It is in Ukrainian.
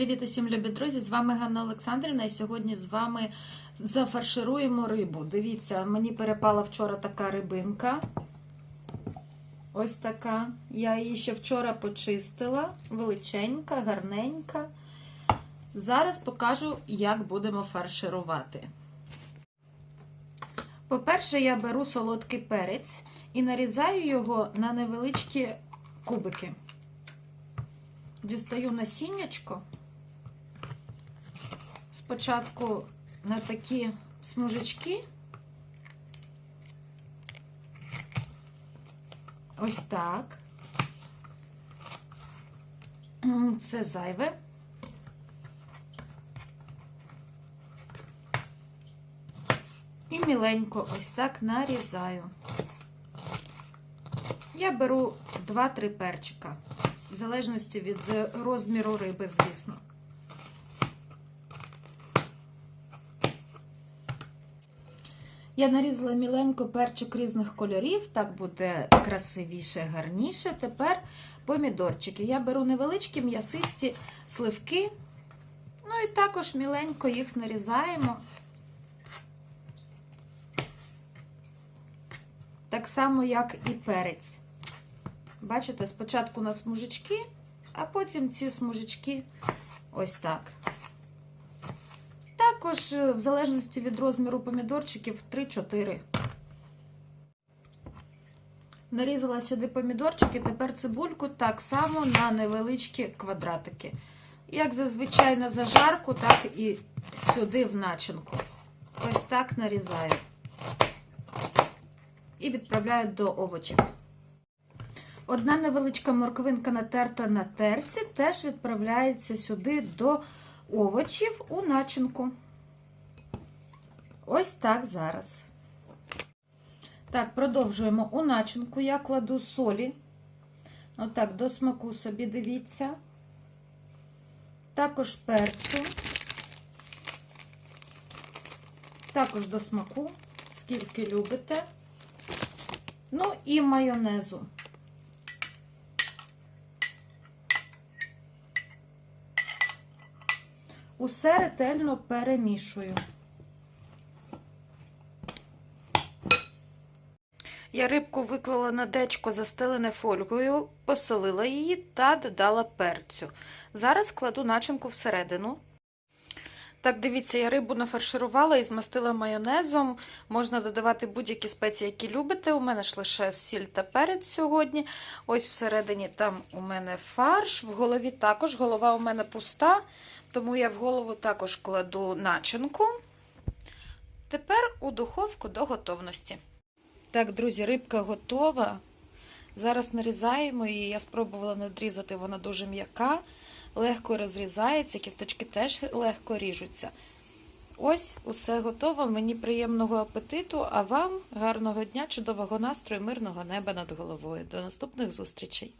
Привіт усім любі друзі! З вами Ганна Олександрівна, і сьогодні з вами зафаршируємо рибу. Дивіться, мені перепала вчора така рибинка. Ось така. Я її ще вчора почистила. Величенька, гарненька. Зараз покажу, як будемо фарширувати. По-перше, я беру солодкий перець і нарізаю його на невеличкі кубики. Дістаю насіннячко. Спочатку на такі смужечки. Ось так. Це зайве. І міленько ось так нарізаю. Я беру 2-3 перчика, в залежності від розміру риби, звісно. Я нарізала міленько перчик різних кольорів, так буде красивіше, гарніше. Тепер помідорчики. Я беру невеличкі м'ясисті сливки, ну і також міленько їх нарізаємо. Так само, як і перець. Бачите, спочатку на смужечки, а потім ці смужечки ось так. Також, в залежності від розміру помідорчиків, 3-4. Нарізала сюди помідорчики, тепер цибульку так само на невеличкі квадратики. Як зазвичай на зажарку, так і сюди в начинку. Ось так нарізаю. І відправляю до овочів. Одна невеличка морквинка натерта на терці, теж відправляється сюди до овочів у начинку. Ось так зараз. Так, продовжуємо у начинку. Я кладу солі. Отак, до смаку собі дивіться. Також перцю. Також до смаку, скільки любите. Ну і майонезу. Усе ретельно перемішую. Я рибку виклала на дечко застелене фольгою, посолила її та додала перцю. Зараз кладу начинку всередину. Так, дивіться, я рибу нафарширувала і змастила майонезом. Можна додавати будь-які спеції, які любите. У мене ж лише сіль та перець сьогодні. Ось всередині там у мене фарш, в голові також голова у мене пуста, тому я в голову також кладу начинку. Тепер у духовку до готовності. Так, друзі, рибка готова. Зараз нарізаємо її. Я спробувала надрізати, вона дуже м'яка легко розрізається, кісточки теж легко ріжуться. Ось, усе готово. Мені приємного апетиту, а вам гарного дня, чудового настрою, мирного неба над головою. До наступних зустрічей!